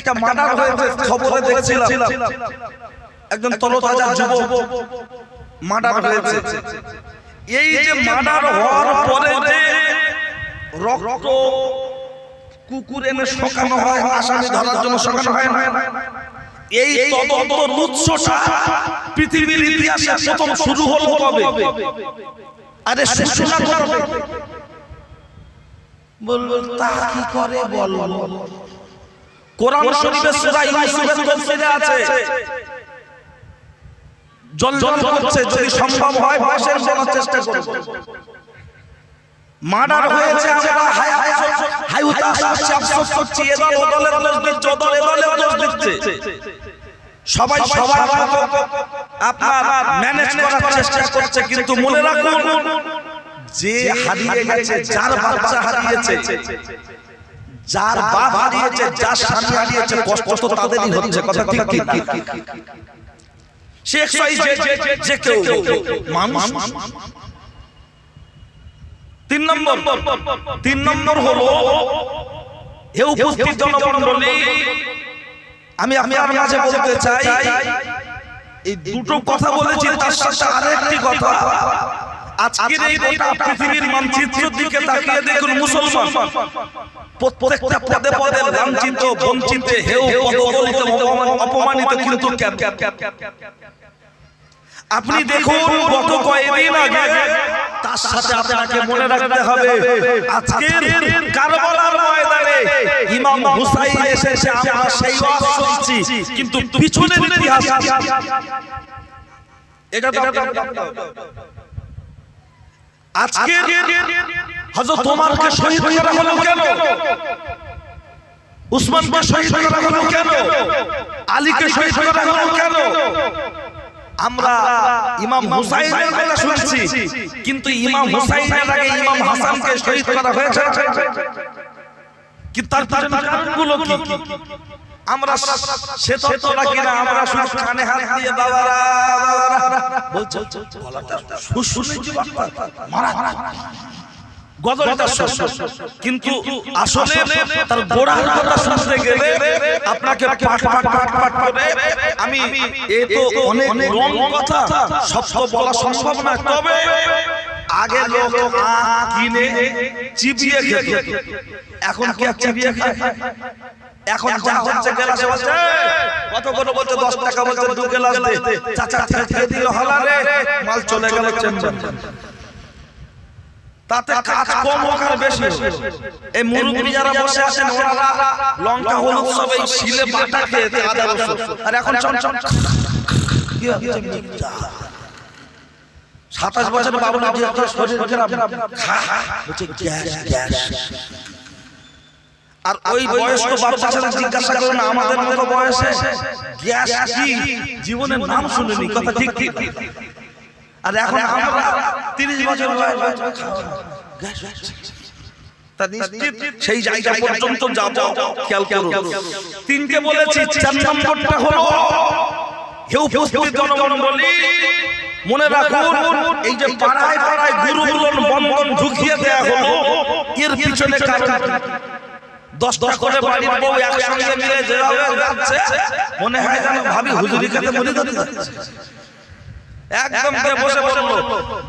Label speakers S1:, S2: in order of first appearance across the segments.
S1: একটা মার্ডার হয়েছে খবরে দেখছিলাম। একজন তরতাজা যুবক মার্ডার হয়েছে। এই যে মার্ডার হওয়ার পরে যে রক্ত কুকুর এনে শোকানো হয় আসামি ধরার জন্য শোকানো হয় না। এই তদন্ত উৎসটা পৃথিবীর ইতিহাসে প্রথম শুরু হলো কবে? আরে সূচনা কবে? বলল তা কি করে বল কোরআন শরীফে সূরা ইউসুফের তাফসীরে আছে। জল জল করছে যদি সম্ভব হয় ভাষার বলার চেষ্টা করব। মার্ডার হয়েছে আমরা হাই হাই হাই উতাস করছি আফসোস করছি এদল ওদলের দোষ দিচ্ছে ওদল এদলের দোষ দিচ্ছে। সবাই সবার মতো আপনার ম্যানেজ করার চেষ্টা করছে কিন্তু মনে রাখুন যে হারিয়ে গেছে যার বাচ্চা হারিয়েছে। যার বাপ হারিয়েছে যার স্বামী হারিয়েছে কষ্ট তো তাদেরই হচ্ছে কথা ঠিক ঠিক শেখ সাই যে যে কেউ মানুষ তিন নম্বর তিন নম্বর হলো হে উপস্থিত জনমণ্ডলী আমি আমি আপনার মাঝে বলতে চাই এই দুটো কথা বলেছি তার সাথে আরেকটি কথা আজকের এই গোটা পৃথিবীর মানচিত্রের দিকে তাকিয়ে দেখুন মুসলমান প্রত্যেকটা পদে পদে লাঞ্ছিত বঞ্চিত হেউ পদদলিত অপমানিত কিন্তু কেন আপনি দেখুন গত কয়েকদিন আগে তার সাথে আপনাকে মনে রাখতে হবে আজকের কারবালার ময়দানে ইমাম হুসাইন এসেছে আমরা সেই ওয়াজ শুনছি কিন্তু পিছনের ইতিহাস এটা তো আজকে হযরত তোমারকে শহীদ করা হলো কেন? উসমানকে শহীদ করা হলো কেন? আলীকে শহীদ করা হলো কেন? আমরা ইমাম হুসাইনের কথা কিন্তু ইমাম হুসাইনের আগে ইমাম হাসানকে শহীদ কি তার আমরা সে তত্ত্ব রাখি না, আমরা শুধু কানে হাত গজলটা শেষ কিন্তু আসলে তার গোড়ার কথা শুনতে গেলে আপনাকে পাট পাট পাট পাট করে আমি এ তো অনেক লং কথা সব সব বলা সম্ভব না। তবে আগে লোক আখ কিনে চিবিয়ে খেত। এখন কি আর চিবিয়ে খায়? এখন যা হচ্ছে গেলাসে বলছে কত করে বলছে দশ টাকা বলছে দু গেলাস দে চাচা খেয়ে দিল মাল চলে গেল চেম্বার। তাতে কাজ কম হোক আর বেশি এই মুরব্বী যারা বসে আছেন ওনারা লঙ্কা হলুদ সব এই শিলে বাটা খেয়েছে আদা রসুন আর এখন চন চন কি হচ্ছে মিথ্যা। সাতাশ বছর বাবু শরীর বলছে গ্যাস গ্যাস। আর ওই বয়স্ক বাচ্চা ছেলে জিজ্ঞাসা করে না আমাদের মতো বয়সে গ্যাস কি? জীবনের নাম শুনিনি কথা ঠিক ঠিক আর এখন আমরা তিরিশ বছর বয়স। তা নিশ্চিত সেই জায়গা পর্যন্ত যাব। খেয়াল করুন। তিনকে বলেছি চার নম্বরটা হলো হে উপস্থিত জনমণ্ডলী মনে রাখুন এই যে পাড়ায় পাড়ায় গুরুগুলোর বন্ধন ঢুকিয়ে দেয়া হলো এর পিছনে কারণ দশটা করে বাড়ির বউ একসঙ্গে মিলে যেভাবে যাচ্ছে মনে হয় যেন ভাবি হুজুরি খেতে মনে যাচ্ছে একদম বসে বলল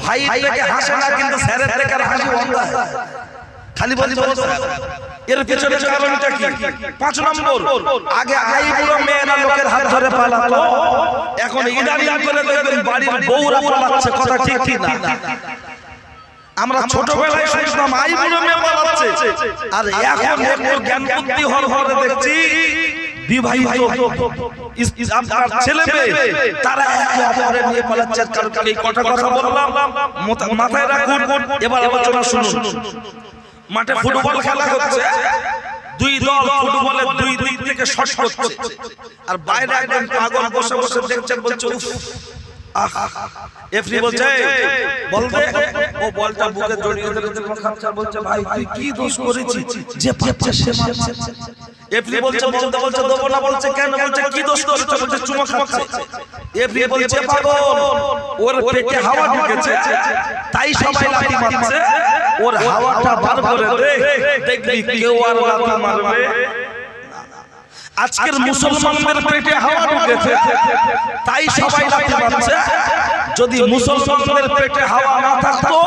S1: ভাই থেকে হাসে না কিন্তু স্যারের থেকে হাসি বন্ধ। খালি বলি বলছে এর পেছনে কারণটা কি? পাঁচ নম্বর আগে আই বুড়ো মেয়েরা লোকের হাত ধরে পালাতো। এখন ইদানিং করে দেখবেন বাড়ির বউরা পালাচ্ছে কথা ঠিক ঠিক না। আমরা ছোটবেলায় শুনতাম আই বুড়ো মেয়ে পালাচ্ছে। আর এখন জ্ঞান বুদ্ধি হল হলে দেখছি। বিবাহিত ইস- ইস- আপনার ছেলে মেয়ে তারা একে অপরের নিয়ে পালাচ্ছে কারণ এই কটা কথা বললাম। মাথায় রাখুন। এবার আলোচনা শুনুন। মাঠে ফুটবল খেলা হচ্ছে। দুই দল ফুটবলের দুই দিক থেকে শট করছে। আর বাইরে একজন পাগল বসে বসে দেখছেন বলছে উফ এফরি বলছে বলতে ও বলটা বুকে জড়িয়ে বলছে ভাই তুই কি দোষ করেছিস? যে পাচ্ছে সে মারছে। এফরি বলছে বলতে বলছে দেবো না বলছে কেন? বলছে কি দোষ করেছে? বলছে চুমা খাচ্ছে। এফরি বলছে পাগল। ওর পেটে হাওয়া ঢুকেছে। তাই সবাই লাঠি মারছে। ওর হাওয়াটা বার করে দে। দেখবি কেউ আর লাথি মারবে। আজকের মুসলমানদের পেটে হাওয়া ঢুকেছে তাই সবাই যদি মুসলমানদের পেটে হাওয়া না থাকতো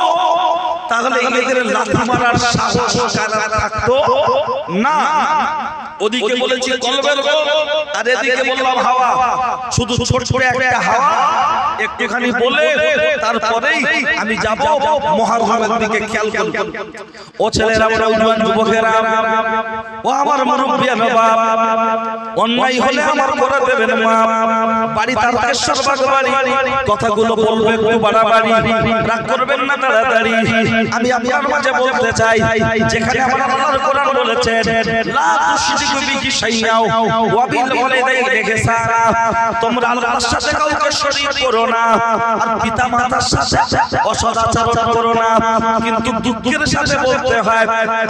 S1: তাহলে এদের লাঠি মারার সাহস কারা থাকতো? না। ওদিকে বলেছি কলবের আর এদিকে বললাম হাওয়া। শুধু ছোট ছোট একটা হাওয়া। একটুখানি বলে তারপরেই আমি যাব মহাভারতের দিকে খেয়াল করব ও ছেলেরা বড় জওয়ান যুবকেরা ও আমার মুরব্বিয়ান বাপ। অন্যায় হলে আমার করে দেবেন মা বাড়ি তারকেশ্বর বাগবাড়ি কথাগুলো বলবে একটু বাড়াবাড়ি। রাগ করবেন না তাড়াতাড়ি। আমি আপনার মাঝে বলতে চাই যেখানে আমার আল্লাহর কোরআন বলেছেন লা তুশরিকু বিহি শাইআ ওয়া বিল ওয়ালিদাইনি ইহসানা তোমরা আল্লাহর সাথে কাউকে শরীক করো না আর পিতা মাতার সাথে অসদাচরণ করো না কিন্তু দুঃখের সাথে বলতে হয়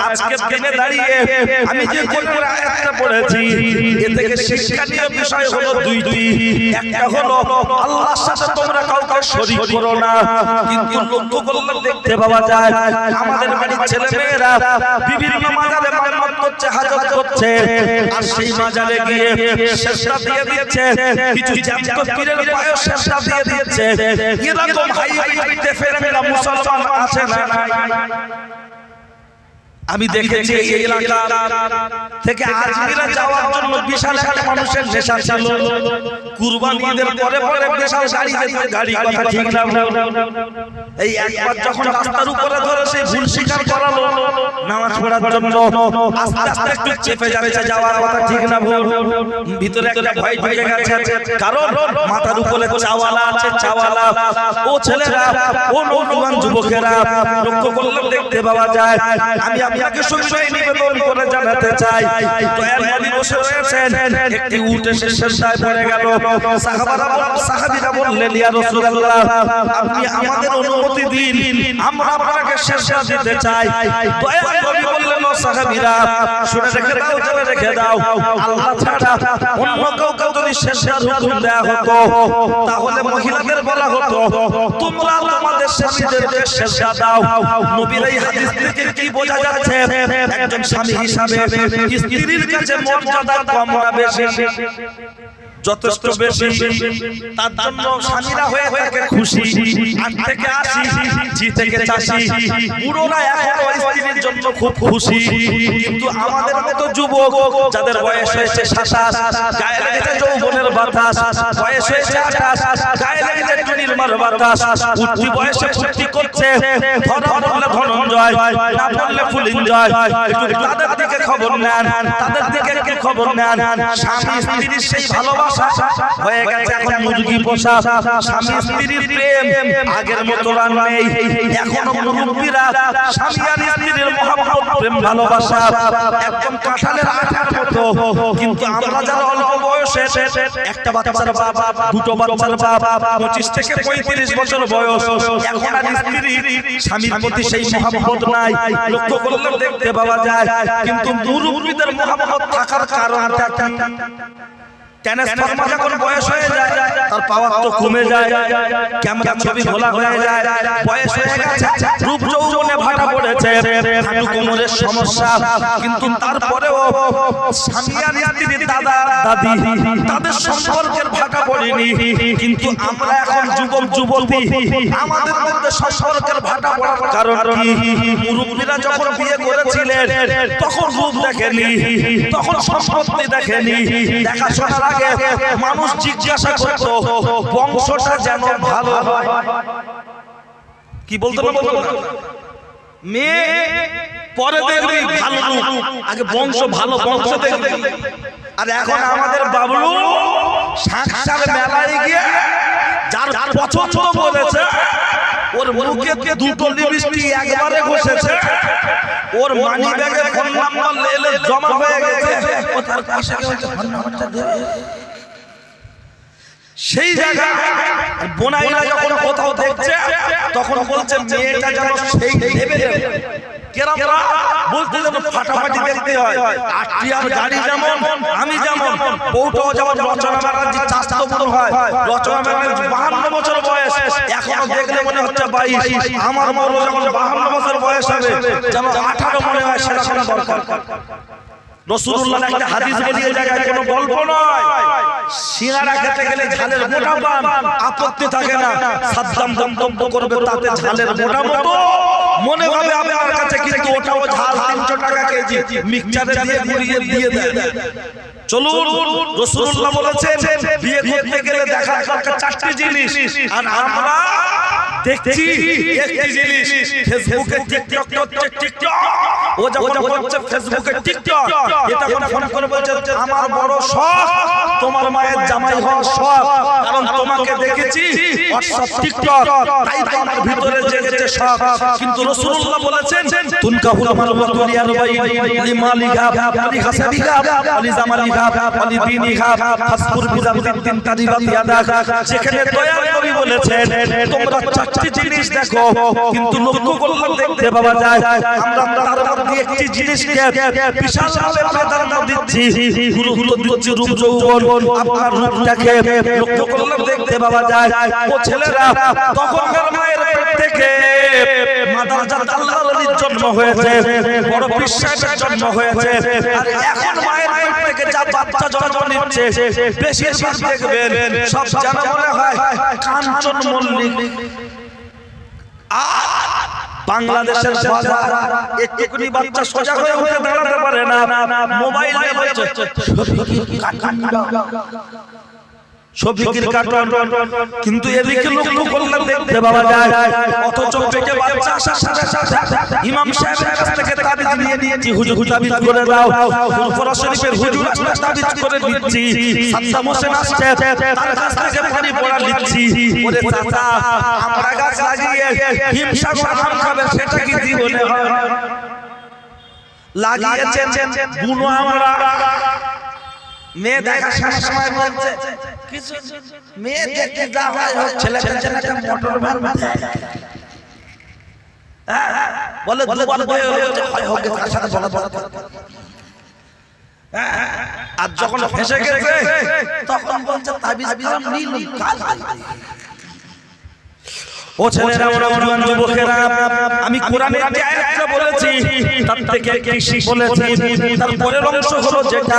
S1: আজকের দিনে দাঁড়িয়ে আমি যে কোরআন আয়াতটা পড়েছি এ থেকে শিক্ষণীয় বিষয় হলো দুইটি একটা হলো আল্লাহর সাথে তোমরা কাউকে শরীক করো না কিন্তু লক্ষ্য করলে দেখতে পাওয়া যায় আমাদের বাড়ির ছেলে মেয়েরা বিভিন্ন মাজারে মান্নত করছে, হাজত করছে। আর সেই মাজারে গিয়ে শেষটা দিয়ে দিচ্ছে কিছু জ্যান্ত পীরের পায়ে শেষটা দিয়ে দিচ্ছে এরকম হাই হাইতে ফেরেরা মুসলমান আছে না আমি দেখেছি এই এলাকা থেকে আজমিরা যাওয়ার জন্য বিশাল একটা মানুষের নেশা ছিল। কুরবানি ঈদের পরে পরে বিশাল গাড়ি যেত গাড়ি কথা ঠিক না এই একবার যখন রাস্তার উপরে ধরে সেই ভুল স্বীকার করালো নামাজ পড়ার জন্য আস্তে আস্তে একটু চেপে যাচ্ছে যাওয়ার কথা ঠিক না ভুল। ভিতরে একটা ভয় ঢুকে গেছে। কারণ মাথার উপরে চাওয়ালা আছে চাওয়ালা। ও ছেলেরা ও নৌজওয়ান যুবকেরা লক্ষ্য করলে দেখতে পাওয়া যায় আমি আপনাকে সবসময় নিবেদন করে জানাতে চাই। দয়াল নবী বসে রয়েছেন, একটি উট এসে শেষদায় পড়ে গেল। সাহাবারা সাহাবীরা বললেন, ইয়া রাসূলুল্লাহ, আপনি আমাদের অনুমতি দিন, আমরা আপনাকে শেষদা দিতে চাই। দয়াল নবী বললেন, ও সাহাবীরা, শুনে রেখে দাও, জেনে রেখে দাও। আল্লাহ ছাড়া অন্য কাউকে যদি শেষদার হুকুম দেয়া হতো, তাহলে মহিলাদের বলা হতো, তোমরা তোমাদের স্বামীদেরকে শেষদা দাও। নবীর এই হাদিস থেকে কি বোঝা যাচ্ছে? একজন স্বামী হিসাবে স্ত্রীর কাছে মর্যাদা কম না বেশি। যথেষ্ট বেশি। তার জন্য স্বামীরা হয়ে থাকে খুশি। আট থেকে আশি জি থেকে চাষি। বুড়োরা এখনও স্ত্রীর জন্য খুব খুশি। কিন্তু আমাদের মতো যুবক যাদের বয়স হয়েছে সাতাশ গায়ে লেগেছে যৌবনের বাতাস বয়স হয়েছে আঠাশ গায়ে লেগেছে নির্মার বাতাস উঠতি বয়সে ফুর্তি করছে পড়লে ধনঞ্জয় না পড়লে ফুলিঞ্জয় একটু তাদের দিকে খবর নেন, তাদের দিকে একটু খবর নেন? স্বামী স্ত্রীর সেই ভালোবাসা হয়ে গেছে এখন মুরগি পোষা, স্বামী স্ত্রীর প্রেম, আগের মতো আর নেই, এখনও মুরব্বীরা স্বামী আর স্ত্রীর মহাব্বত, প্রেম, ভালোবাসা, একদম কাঁঠালের আঠার মতো। কিন্তু আমরা যারা অল্প বয়সে, একটা বাচ্চার বাবা দুটো বাচ্চার বাবা পঁচিশ থেকে পঁয়ত্রিশ বছর বয়স, এখন আর স্ত্রী স্বামীর প্রতি সেই মহাব্বত নাই। লক্ষ্য করলে দেখতে পাওয়া যায় কিন্তু মুরব্বীদের মহাভারত থাকার কারণটা কি? ট্রান্সফরমার যখন বয়স হয়ে যায় তার পাওয়ার তো কমে যায়। ক্যামেরা ছবি ভোলা হয়ে যায়। বয়স হয়ে গেছে। পড়েছে হাঁটু কোমরের সমস্যা। কিন্তু তারপরেও স্বামী আর স্ত্রীর দাদা দাদি তাদের সম্পর্কের ভাটা পড়েনি কিন্তু আমরা এখন যুবক যুবতী। আমাদের মধ্যে সম্পর্কের ভাটা পড়ার কারণ কি? মুরব্বীরা যখন বিয়ে করেছিলেন তখন রূপ দেখেনি। তখন সম্পত্তি দেখেনি। দেখাশোনার আগে মানুষ জিজ্ঞাসা করতো বংশটা যেন ভালো হয়। কি বলতো না? মেয়ে পরে দেখবি ভালো। আগে বংশ ভালো বংশ দেখবি আর এখন আমাদের বাবলু সাক্ষাৎ মেলায় গিয়ে যার পছন্দ বলেছে ওর মুখে দুটো লিপস্টিক একবারে ঘষেছে ওর মানি ব্যাগে ফোন নাম্বার জমা হয়ে গেছে। ও তার পাশে ফোন নাম্বারটা দেবে। সেই বোনাইরা যখন কোথাও দেখছে তখন বলছে মেয়েটা যেন সেই লেভেলে কেরামরা বলতে যেন ফাটাফাটি দেখতে হয়। আটটিয়ার গাড়ি যেমন আমি যেমন বউটাও যেমন রচনা ব্যানার্জি চাস্তো পুরো হয়। রচনা ব্যানার্জি বাহান্ন বছর বয়স। এখনও দেখলে মনে হচ্ছে বাইশ। আমার যখন বাহান্ন বছর বয়স হবে যেন আঠারো মনে হয় সেটা দরকার। রসুল্লাহ একটা হাদিস বেরিয়ে জায়গায় কোনো গল্প নয়। সিঙ্গারা খেতে গেলে ঝালের মোটা পান আপত্তি থাকে না। সাদ্দাম দমদম করবে তাতে ঝালের মোটা মতো মনে হবে আপনার কাছে কিন্তু ওটাও ঝাল তিনশো টাকা কেজি। মিক্সচারে দিয়ে গুড়িয়ে দিয়ে দেয় চলুন রসুল্লাহ বলেছেন বিয়ে করতে গেলে দেখা চারটি জিনিস। আর আমরা দেখছি একটি জিনিস ফেসবুকে টিকটক করছে টিকটক ও যখন হচ্ছে ফেসবুকে টিকটক এটা কোন ফোন করে বলছে আমার বড় শখ তোমার মায়ের জামাই হওয়ার শখ কারণ তোমাকে দেখেছি হোয়াটসঅ্যাপ টিকটক তাই তো আমার ভিতরে জেগেছে শখ কিন্তু রাসূলুল্লাহ বলেছেন তুনকা হুল আমার দুনিয়া রবাই লিমালিহা লিহাসাবিহা লিজামালিহা লিদিনিহা ফাসকুর বিজামদিন তারিবাত ইয়াদা যেখানে দয়াল নবী বলেছেন তোমরা চারটি জিনিস দেখো। কিন্তু লক্ষ্য করলে দেখতে পাওয়া যায়। আমরা তার মধ্যে একটি জিনিসকে বিশালভাবে প্রাধান্য দিচ্ছি। গুরুত্ব দিচ্ছি রূপ যৌবন। আপনার রূপটাকে লক্ষ্য করলে দেখতে পাওয়া যায়। ও ছেলেরা তখনকার মায়ের পেট থেকে মাদারজাত আল্লাহর জন্ম হয়েছে। বড় বিশ্বাসের জন্ম হয়েছে। আর এখন মায়ের পেট থেকে যা বাচ্চা জন্ম নিচ্ছে বেশিরভাগ দেখবেন সব জানা মনে হয় কাঞ্চন মল্লিক আর বাংলাদেশের বাজার একটুকুনি বাচ্চা সোজা হয়ে উঠে দাঁড়াতে পারে না মোবাইল বলছে শফিকির কিন্তু এদিকে লক্ষ্য করলে দেখতে পাওয়া যায়। অথচ পেটে বাচ্চা আসার সাথে সাথে ইমাম সাহেবের কাছ থেকে তাবিজ নিয়ে নিয়েছি হুজুর তাবিজ করে দাও। ফুরফুরা শরীফের হুজুর আসলে তাবিজ করে দিচ্ছি। সাদ্দাম হোসেন আসছে তার কাছ থেকে পানি পড়া নিচ্ছি। ওরে চাচা আমরা গাছ লাগিয়ে হিমসা আম খাবে সেটা কি জীবনে হয়? লাগিয়েছেন বুনো আমরা। মেয়ে দেখা সময় বলছে কিছু মেয়ে দেখতে যা হয় হোক ছেলে ছেলে একটা মোটর ভ্যান বলে দুবার বয়ে যে হয় হোক কার সাথে বলা বলা আর যখন ফেসে গেছে তখন বলছে তাবিজ নীল কাল। ও ছেলেরা ওরা জওয়ান যুবকেরা, আমি কোরআনের যে আয়াতটা বলেছি, তার থেকে বেশি বলেছি অংশ হলো যেটা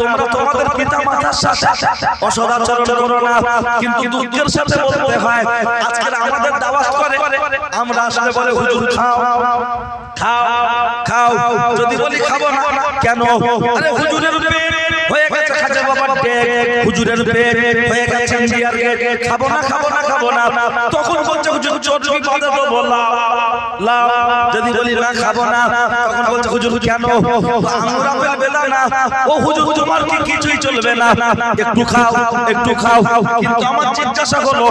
S1: তোমরা তোমাদের সাথে অসদাচরণ করো না, কিন্তু দুঃখের সাথে বলতে হয়, আজকে আমাদের দাওয়াত করে, আমরা আসলে বলে, হুজুর, খাও খাও খাও যদি বলি খাব না, কেন? আরে হুজুরের পেট ডেক হুজুরের পেট হয়ে গেছে ইন্ডিয়ার গেট। খাব না খাব না খাব না। তখন বলছে, হুজুর চর্বি বাদে তো বললাম লাও যদি বলি, না, খাব না। তখন বলছে, হুজুর, কেন? আমরা বেলা না। ও হুজুর, তোমার কি কিছুই চলবে না? একটু খাও একটু খাও। কিন্তু আমার জিজ্ঞাসা হলো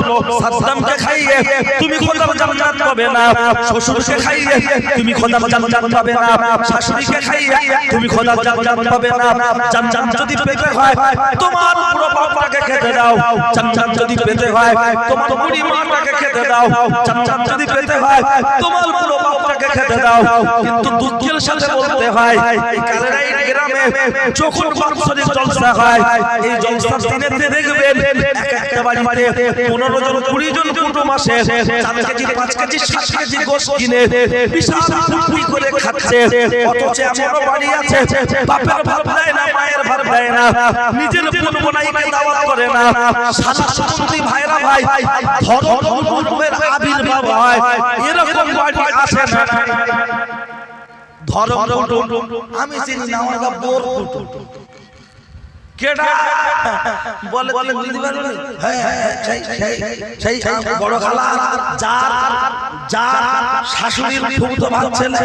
S1: সাদ্দামকে খাইয়ে? তুমি খোদার জান্নাত পাবে না। শ্বশুরকে খাইয়ে? তুমি খোদার জান্নাত পাবে না। শাশুড়িকে খাইয়ে? তুমি খোদার জান্নাত পাবে না। জান্নাত যদি পেতে হয় তোমার পুরো বাবাকে খেতে দাও। জান্নাত যদি পেতে হয়, তোমার বুড়ি মাটাকে খেতে দাও। জান্নাত যদি পেতে হয়, তোমার পুরো বাবাকে খেতে দাও। কিন্তু দুঃখের সাথে বলতে হয়, এই গ্রামে, যখন বাৎসরিক জলসা হয়, এই জলসার দিনেতে দেখবেন একটা বাড়িতে পনেরো জন, কুড়ি জন কুটুম আসে, চার কেজি, পাঁচ কেজি, সাত কেজি গোস কিনে বিশাল ফুটফুট করে খাচ্ছে। অথচ এমনও বাড়ি আছে, বাপের ভাব দেয় না, মায়ের ভাব দেয় না। নিজের বোনাইকে দাওয়াত করে না। সুন্দরী ভাইরা ভাই ধর্ম আবির্ভাব হয়। এরকম বাড়ি আসে না। ধর্ম আমি চিনি না আমার বোর কুটুম কেডা? বলে বলে বুঝতে পারবে হ্যাঁ হ্যাঁ সেই সেই সেই বড় খালা যা যা শাশুড়ির ছেলে।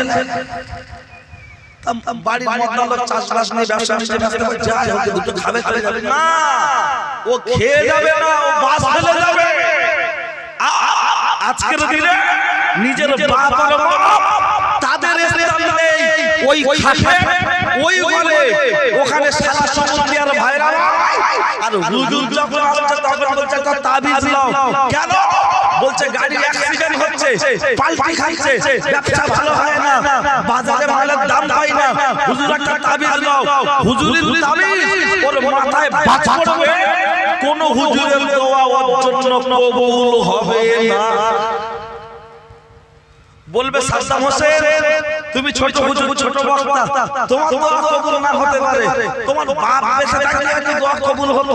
S1: বাড়ির মধ্যে লোক চাষবাস নিয়ে ব্যবসা নিয়ে ব্যস্ত যায় ওকে দুটো খাবে চলে যাবে না ও খেয়ে যাবে না ও বাস ফেলে যাবে। আ- আ- আ- আজকের দিনে নিজের বাপ আর তাদের স্থান নেই। ওই খাটে ওই ঘরে ওখানে সারা সমুদ্র আর ভাইরা আর হুজুর যখন আসছে তখন বলছে একটা তাবিজ নাও। কেন? বলছে গাড়ির অ্যাক্সিডেন্ট হচ্ছে পাল্টি খাচ্ছে ব্যবসা ভালো হয় না। বাজারে মালের দাম পাই না। হুজুর একটা তাবিজ দাও। হুজুরের তাবিজ ওর মাথায় বাজ পড়বে। কোন হুজুরের দোয়া ওর জন্য কবুল হবে না। বলবে সাদ্দাম হোসেন তুমি ছোট হুজুর ছোট বক্তা তোমার দোয়া কবুল না হতে পারে। তোমার বাপ বেঁচে থাকলে হয়তো দোয়া কবুল হতো।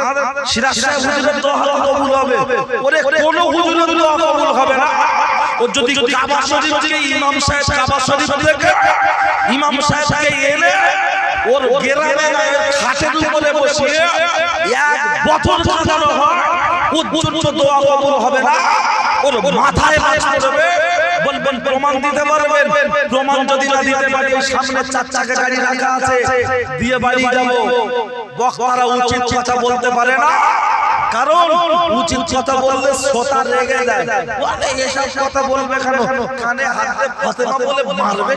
S1: আমাদের সিরাজ সাহেব হুজুরের দোয়া কবুল হবে। ওরে কোন হুজুরের দোয়া কবুল হবে না। ও যদি কাবা শরীফ থেকে ইমাম সাহেব কাবা শরীফ থেকে ইমাম সাহেবকে এনে ওর গেরামে খাটের উপরে বসিয়ে এক বছর কাটানো হয়। ও পর্যন্ত দোয়া কবুল হবে না। ওর মাথায় মাছ পড়বে বলবেন, প্রমাণ দিতে পারবেন। প্রমাণ যদি না দিতে পারি সামনে চার চাকা গাড়ি রাখা আছে। দিয়ে বাড়ি যাব। বক্তারা উচিত কথা বলতে পারে না। কারণ উচিত কথা বললে শ্রোতা যায়। এসব কথা বলবে কেন? কানে হাতে বলে মারবে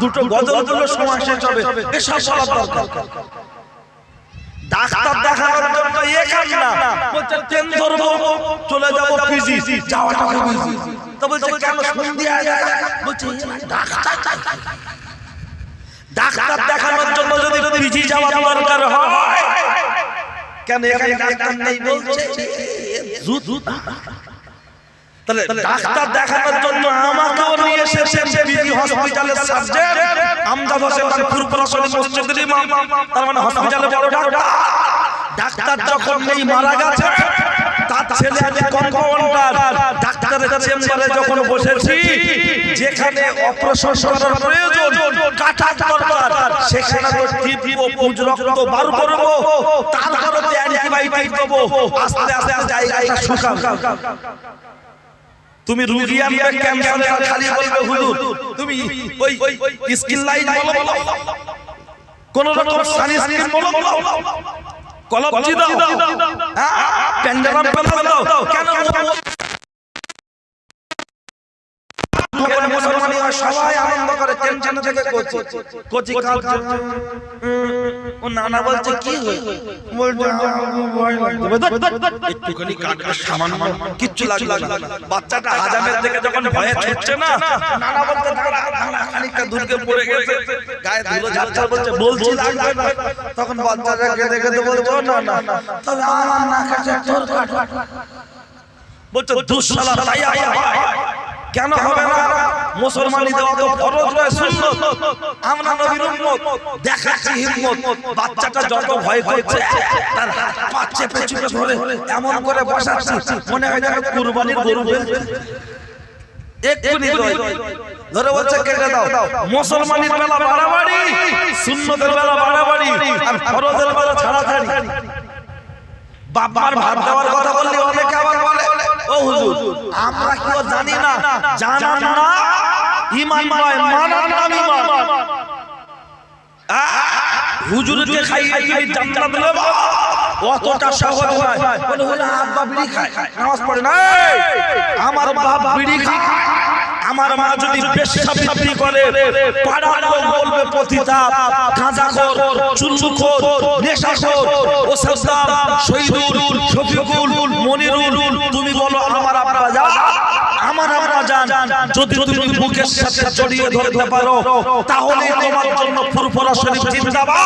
S1: দুটো গজল সময় শেষ হবে। এসব দরকার। ডাক্তার দেখানোর ডাক্তার দেখানোর জন্য যদি পিজি যাওয়া দরকার হয় ডাক্তার তাহলে ডাক্তার দেখানোর জন্য আমাকেও নিয়ে এসেছেন পিজি হসপিটালের সার্জন আমজাদ হোসেন ফুরপুর প্রশাসনিক মসজিদের ইমাম। তার মানে হসপিটালে বড় ডাক্তার। ডাক্তার যখন নেই মারা গেছে তার ছেলে আমি কম্পাউন্ডার ডাক্তারের চেম্বারে যখন বসেছি যেখানে অপারেশন করার প্রয়োজন কাটার দরকার সেখানে তো টিপ ও পুজ রক্ত বার করব অ্যান্টিবায়োটিক দেবো আস্তে আস্তে জায়গাটা শুকাবে। তুমি রুগী আনবে ক্যান্সার খালি বলবে হুজুর তুমি ওই স্কিন লাইন বলো কোন রকম সানি স্কিন বলো কলপজি দাও হ্যাঁ প্যান্ডেলাম পেলাম দাও কেন? সবাই আনন্দ করে টেনশন থেকে কোচি। কোচি কাল ও নানা বলছে কি হই বলছে একটুখানি কাটবে সামান্য কিচ্ছু লাগবে না। বাচ্চাটা হাজামের থেকে যখন ভয়ে ছুটছে না নানা বলতে খানিকটা দূরকে পড়ে গেছে। গায়ে ধুলো ঝাপসা বলছে বলছি লাগবে না। তখন বাচ্চাটা কেঁদে কেঁদে বলছে "ও না না তবে আমার না কাটে তোর কাট বলছে দুঃসালা তাই আয় কেন হবে না? মুসলমানি দেওয়া তো ফরজ নয়, সুন্নত। আমরা নবীর উম্মত। দেখাচ্ছি হিম্মত। বাচ্চাটা যত ভয় করছে, তার পা চেপে ধরে এমন করে বসাচ্ছি, মনে হয় যেন কুরবানির গরু ফেলছে। বেলা বেলা বাবার ভাত দেওয়ার কথা বললে অনেকে আবার বলে ও হুজুর আমরা কেউ জানি না? জানা না? ইমান নয় মানার নাম ইমান হুজুরকে খাইয়ে তুমি জান্নাত নেব অতটা সহজ নয়। বলে হলো আব্বা বিড়ি খায়। নামাজ পড়ে না? আমার বাপ বিড়ি খায়। আমার মা যদি পেশা বিক্রি করে পাড়ার লোক বলবে পতিতা গাঁজাখোর চুলমুখোর নেশাখোর ওসাদ্দাম শহীদুল শফিকুল মনিরুল তুমি বলো আমার আব্বা যা আমার আব্বা জান যদি তুমি বুকের সাথে জড়িয়ে ধরতে পারো তাহলে তোমার জন্য ফুরফুরা শরীফ জিন্দাবাদ।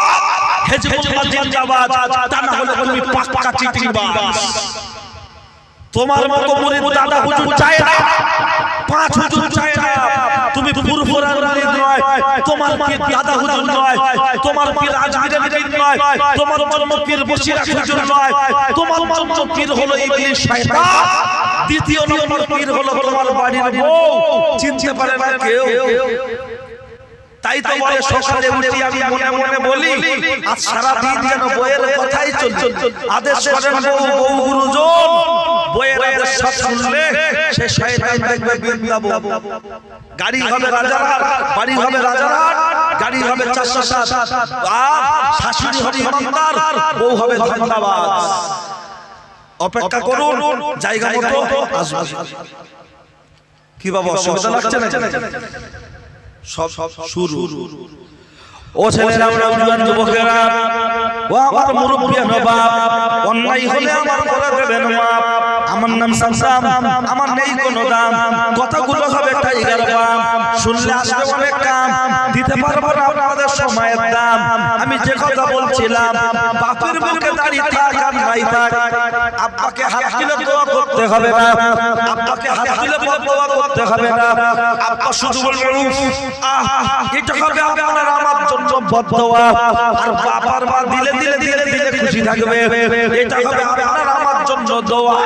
S1: হেজবুল্লাহ জিন্দাবাদ। তা না হলে তুমি পাক্কা চিটিংবাজ। তোমার মতো মুরিদ দাদা হুজুর চায় না। পাঁচ হুজুর চায় না। তুমি ফুরফুরার মুরিদ নয়। তোমার পীর দাদা হুজুর নয়। তোমার পীর আজমিরের পীর নয়। তোমার জন্য পীর বসিরা হুজুর নয়। তোমার জন্য পীর হলো ইবলিস শয়তান দ্বিতীয় নম্বর পীর হলো তোমার বাড়ির বউ। চিনতে পারে না কেউ। তাই তো বলে সকালে উঠি আমি মনে মনে বলি আজ সারা দিন যেন বইয়ের কথাই চলছে। আদেশ করেন বউ বউ গুরুজন বইয়ের আদেশ সব শুনলে সে শয়তান দেখবে বৃন্দাবন। গাড়ি হবে রাজারহাট বাড়ি হবে রাজারহাট গাড়ি হবে চারশো সাত। আর শাশুড়ি হবে ইমানদার বউ হবে ধন্যবাদ অপেক্ষা করুন জায়গা মতো আসবে। কি বাবা অসুবিধা লাগছে না সব সব শুরু। ও ছেলেরা নওজোয়ান যুবকেরা ও আমার মুরব্বী নবাব অন্যায় হলে আমার করে দেবেন মাপ আমার নাম সামসাম আমার নেই কোনো দাম। কথাগুলো হবে টাইগার বাম শুনলে আসবে অনেক কাম। দিতে পারব না আপনাদের সময়ের দাম। আমি যে কথা বলছিলাম বাপের মুখে দাঁড়িয়ে থাক আর নাই থাক। আব্বাকে হাত দিলে দোয়া করতে হবে না আব্বাকে হাত দিলে দোয়া করতে হবে না আব্বা শুধু বলবেন আহ এটা হবে আপনার আমার জন্য বদদোয়া। আর বাবার মা দিলে দিলে দিলে দিলে খুশি থাকবে। এটা হবে আপনার আমার জন্য দোয়া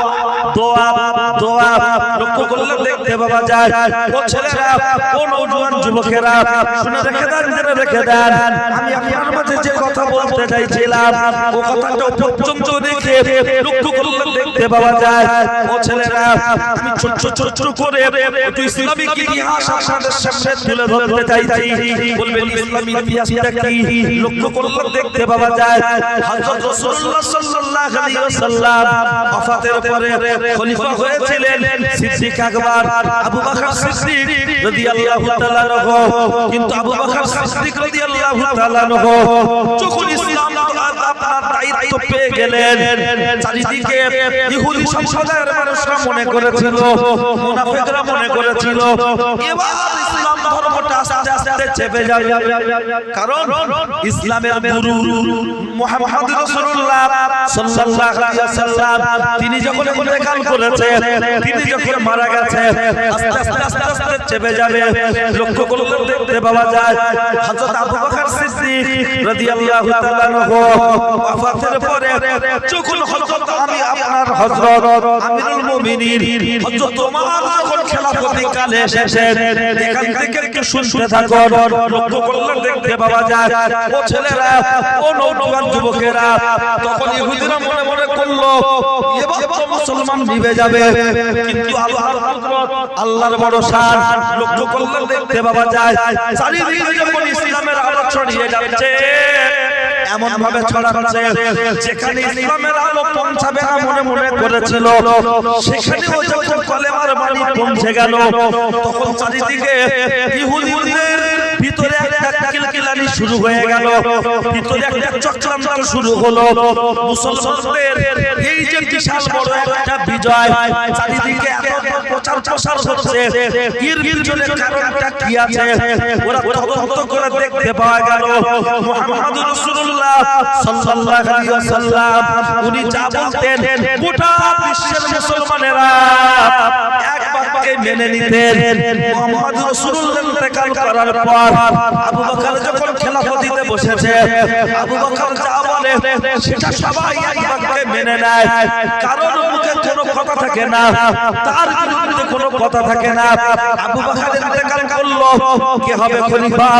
S1: দোয়া দোয়া লক্ষ্য করলে দেখতে পাওয়া যায়, ও ছেলেরা, ও নৌজওয়ান যুবকেরা, শুনে রেখে দেন, জেনে রেখে দেন। আমি আপনার মাঝে যে কথা বলতে চাইছিলাম, ও কথাটা পর্যন্ত রেখে লক্ষ্য করলে দেখতে পাওয়া যায়, ও ছেলেরা, আমি ছোট ছোট ছোট করে একটু ইসলামিক ইতিহাস আপনাদের সামনে তুলে ধরতে চাইছি। বলবেন, ইসলামিক ইতিহাসটা কি? লক্ষ্য করলে দেখতে পাওয়া যায় হযরত রাসূলুল্লাহ সাল্লাল্লাহু আলাইহি ওয়াসাল্লাম ওয়াফাতের পরে খলিফা হয়েছিলেন সিদ্দিক আকবর, আবু বকর সিদ্দিক রাদিয়াল্লাহু তাআলা আনহু। কিন্তু আবু বকর সিদ্দিক রাদিয়াল্লাহু তাআলা আনহু যখন ইসলাম আপনার দায়িত্ব পেয়ে গেলেন, চারিদিকে ইহুদি সম্প্রদায়ের মানুষরা মনে করেছিল, মুনাফিকরা মনে করেছিল, এবার ইসলাম ধর্মটা আস্তে চেপে যাবে। কারণ ইসলামের গুরু মুহাম্মদ রাসূলুল্লাহ সাল্লাল্লাহু আলাইহি ওয়াসাল্লাম, তিনি যখন ইন্তেকাল করেছে তিনি যখন মারা গেছে, আস্তে আস্তে আস্তে আস্তে চেপে যাবে। লক্ষ্য করলে দেখতে পাওয়া যায়, হযরত আবু বকর সিদ্দিক রাদিয়াল্লাহু তাআলা আনহু ওয়াফাতের পরে যখন হযরত আমি আপনার হযরত আমিরুল মুমিনিন, হযরত ওমর যখন খেলাফতি কালে এসেছে এখান থেকে একটু শুনতে থাকো। করলে দেখতে পাওয়া যায়। ছেলেরা যুবকেরা আল্লাহর বড় শান লক্ষ্য দেখতে পাওয়া যাচ্ছে এমন ভাবে ছড়াচ্ছে, যেখানে ইসলামের আলো পৌঁছাবে না মনে মনে করেছিল, সেখানেও পৌঁছে গেল, তখন চারিদিকে ইহুদিদের ভিতরে একটা কিলকিলানি শুরু হয়ে গেল। ভিতরে একটা চক্রান্ত শুরু হলো। মুসলমানদের এই যে বিশাল বড় একটা বিজয় চারিদিকে এত প্রচার প্রসার হচ্ছে। এর পিছনে কারণটা কি আছে? ওরা তদন্ত করে দেখতে পাওয়া গেল। মুহাম্মদ রাসূলুল্লাহ সাল্লাল্লাহু আলাইহি ওয়াসাল্লাম উনি যা বলতেন গোটা বিশ্বের মুসলমানেরা এক বাক্যে মেনে নিতেন। মুহাম্মদ রাসূলুল্লাহ ইন্তেকাল করার পর আবু বকর যখন খেলাফতিতে বসেছে, আবু বকর যা বলে সেটা সবাই এক বাক্যে মেনে নেয়। কারণ মুখে কোনো কথা থাকে না, তার বিরুদ্ধে কোনো কথা থাকে না। আবু বকর ইন্তেকাল করল, কে হবে খলিফা?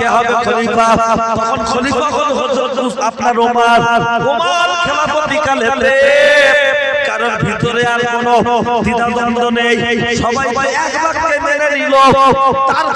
S1: কে হবে খলিফা? তখন খলিফা হল হযরত আপনার ওমর। ওমর খেলাফতি কালেতে কারণ ভিতরে আর কোনো দ্বিধাদ্বন্দ্ব নেই। সবাই এক বাক্যে মেনে নিল। তার